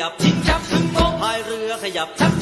ยับชิงชักถึงโป๊ะพายเรือขยับชัก